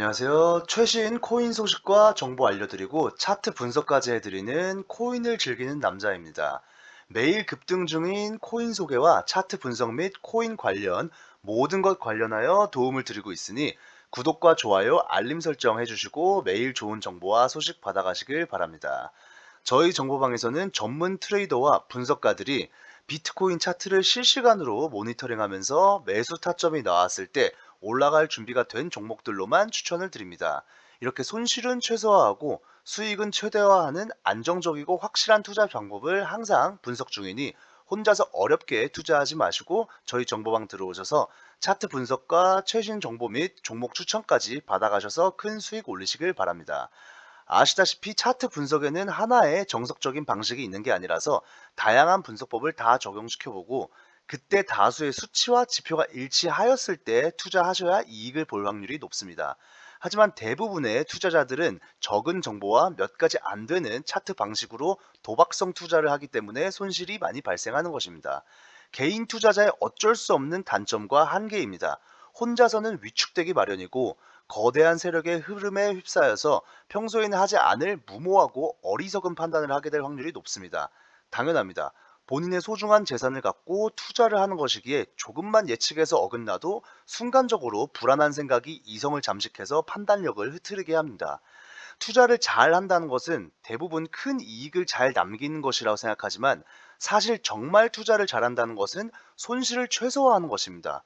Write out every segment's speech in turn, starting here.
안녕하세요. 최신 코인 소식과 정보 알려드리고 차트 분석까지 해드리는 코인을 즐기는 남자입니다. 매일 급등 중인 코인 소개와 차트 분석 및 코인 관련 모든 것 관련하여 도움을 드리고 있으니 구독과 좋아요, 알림 설정 해주시고 매일 좋은 정보와 소식 받아가시길 바랍니다. 저희 정보방에서는 전문 트레이더와 분석가들이 비트코인 차트를 실시간으로 모니터링하면서 매수 타점이 나왔을 때 올라갈 준비가 된 종목들로만 추천을 드립니다. 이렇게 손실은 최소화하고 수익은 최대화하는 안정적이고 확실한 투자 방법을 항상 분석 중이니 혼자서 어렵게 투자하지 마시고 저희 정보방 들어오셔서 차트 분석과 최신 정보 및 종목 추천까지 받아가셔서 큰 수익 올리시길 바랍니다. 아시다시피 차트 분석에는 하나의 정석적인 방식이 있는 게 아니라서 다양한 분석법을 다 적용시켜보고 그때 다수의 수치와 지표가 일치하였을 때 투자하셔야 이익을 볼 확률이 높습니다. 하지만 대부분의 투자자들은 적은 정보와 몇 가지 안 되는 차트 방식으로 도박성 투자를 하기 때문에 손실이 많이 발생하는 것입니다. 개인 투자자의 어쩔 수 없는 단점과 한계입니다. 혼자서는 위축되기 마련이고 거대한 세력의 흐름에 휩싸여서 평소에는 하지 않을 무모하고 어리석은 판단을 하게 될 확률이 높습니다. 당연합니다. 본인의 소중한 재산을 갖고 투자를 하는 것이기에 조금만 예측해서 어긋나도 순간적으로 불안한 생각이 이성을 잠식해서 판단력을 흐트르게 합니다. 투자를 잘 한다는 것은 대부분 큰 이익을 잘 남기는 것이라고 생각하지만 사실 정말 투자를 잘한다는 것은 손실을 최소화하는 것입니다.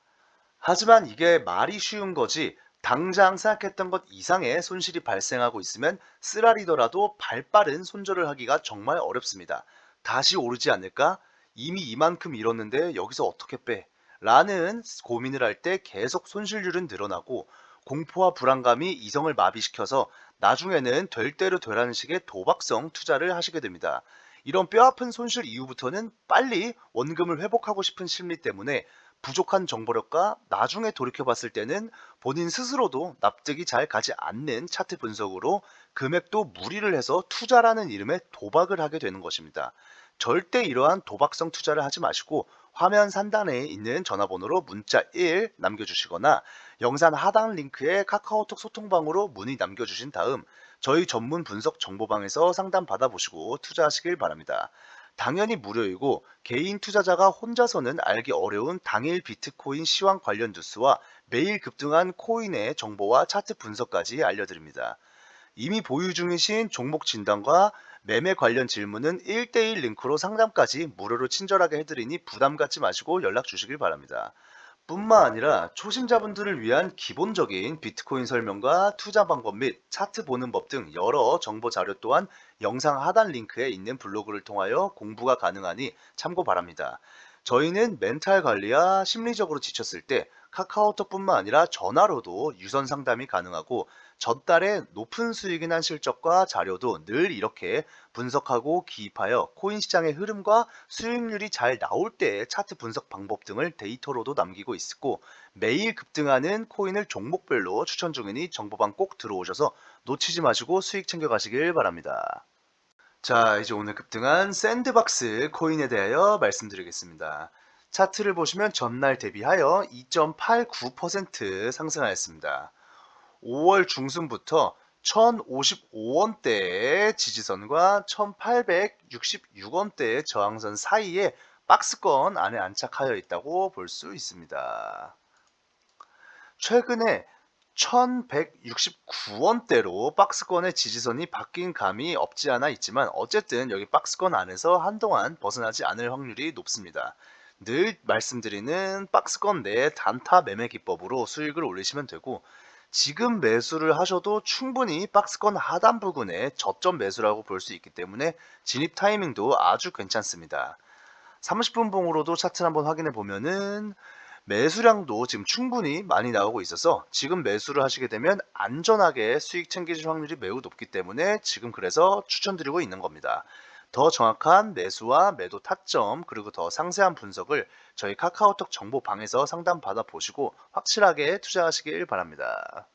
하지만 이게 말이 쉬운 거지 당장 생각했던 것 이상의 손실이 발생하고 있으면 쓰라리더라도 발빠른 손절을 하기가 정말 어렵습니다. 다시 오르지 않을까? 이미 이만큼 잃었는데 여기서 어떻게 빼? 라는 고민을 할 때 계속 손실률은 늘어나고 공포와 불안감이 이성을 마비시켜서 나중에는 될 대로 되라는 식의 도박성 투자를 하시게 됩니다. 이런 뼈아픈 손실 이후부터는 빨리 원금을 회복하고 싶은 심리 때문에 부족한 정보력과 나중에 돌이켜봤을 때는 본인 스스로도 납득이 잘 가지 않는 차트 분석으로 금액도 무리를 해서 투자라는 이름의 도박을 하게 되는 것입니다. 절대 이러한 도박성 투자를 하지 마시고 화면 상단에 있는 전화번호로 문자 1 남겨주시거나 영상 하단 링크에 카카오톡 소통방으로 문의 남겨주신 다음 저희 전문 분석 정보방에서 상담 받아보시고 투자하시길 바랍니다. 당연히 무료이고 개인 투자자가 혼자서는 알기 어려운 당일 비트코인 시황 관련 뉴스와 매일 급등한 코인의 정보와 차트 분석까지 알려드립니다. 이미 보유 중이신 종목 진단과 매매 관련 질문은 1대1 링크로 상담까지 무료로 친절하게 해드리니 부담 갖지 마시고 연락 주시길 바랍니다. 뿐만 아니라 초심자분들을 위한 기본적인 비트코인 설명과 투자 방법 및 차트 보는 법 등 여러 정보 자료 또한 영상 하단 링크에 있는 블로그를 통하여 공부가 가능하니 참고 바랍니다. 저희는 멘탈 관리와 심리적으로 지쳤을 때 카카오톡뿐만 아니라 전화로도 유선 상담이 가능하고 전달에 높은 수익이 난 실적과 자료도 늘 이렇게 분석하고 기입하여 코인 시장의 흐름과 수익률이 잘 나올 때의 차트 분석 방법 등을 데이터로도 남기고 있고 매일 급등하는 코인을 종목별로 추천 중이니 정보방 꼭 들어오셔서 놓치지 마시고 수익 챙겨가시길 바랍니다. 자, 이제 오늘 급등한 샌드박스 코인에 대하여 말씀드리겠습니다. 차트를 보시면 전날 대비하여 2.89% 상승하였습니다. 5월 중순부터 1055원대의 지지선과 1866원대의 저항선 사이에 박스권 안에 안착하여 있다고 볼 수 있습니다. 최근에 1169원대로 박스권의 지지선이 바뀐 감이 없지 않아 있지만 어쨌든 여기 박스권 안에서 한동안 벗어나지 않을 확률이 높습니다. 늘 말씀드리는 박스권 내 단타 매매 기법으로 수익을 올리시면 되고 지금 매수를 하셔도 충분히 박스권 하단 부근에 저점 매수라고 볼 수 있기 때문에 진입 타이밍도 아주 괜찮습니다. 30분 봉으로도 차트를 한번 확인해 보면은 매수량도 지금 충분히 많이 나오고 있어서 지금 매수를 하시게 되면 안전하게 수익 챙기실 확률이 매우 높기 때문에 지금 그래서 추천드리고 있는 겁니다. 더 정확한 매수와 매도 타점 그리고 더 상세한 분석을 저희 카카오톡 정보방에서 상담 받아 보시고 확실하게 투자하시길 바랍니다.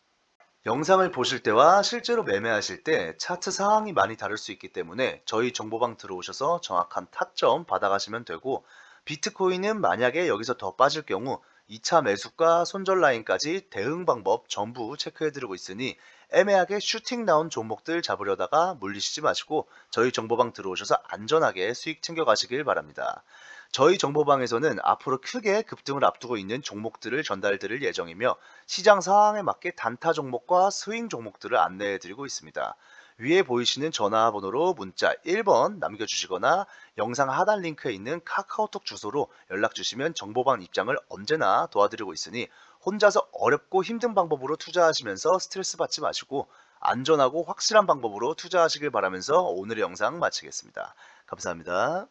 영상을 보실 때와 실제로 매매하실 때 차트 상황이 많이 다를 수 있기 때문에 저희 정보방 들어오셔서 정확한 타점 받아가시면 되고 비트코인은 만약에 여기서 더 빠질 경우 2차 매수가 손절 라인까지 대응 방법 전부 체크해드리고 있으니 애매하게 슈팅 나온 종목들 잡으려다가 물리시지 마시고 저희 정보방 들어오셔서 안전하게 수익 챙겨가시길 바랍니다. 저희 정보방에서는 앞으로 크게 급등을 앞두고 있는 종목들을 전달드릴 예정이며 시장 상황에 맞게 단타 종목과 스윙 종목들을 안내해드리고 있습니다. 위에 보이시는 전화번호로 문자 1번 남겨주시거나 영상 하단 링크에 있는 카카오톡 주소로 연락 주시면 정보방 입장을 언제나 도와드리고 있으니 혼자서 어렵고 힘든 방법으로 투자하시면서 스트레스 받지 마시고 안전하고 확실한 방법으로 투자하시길 바라면서 오늘의 영상 마치겠습니다. 감사합니다.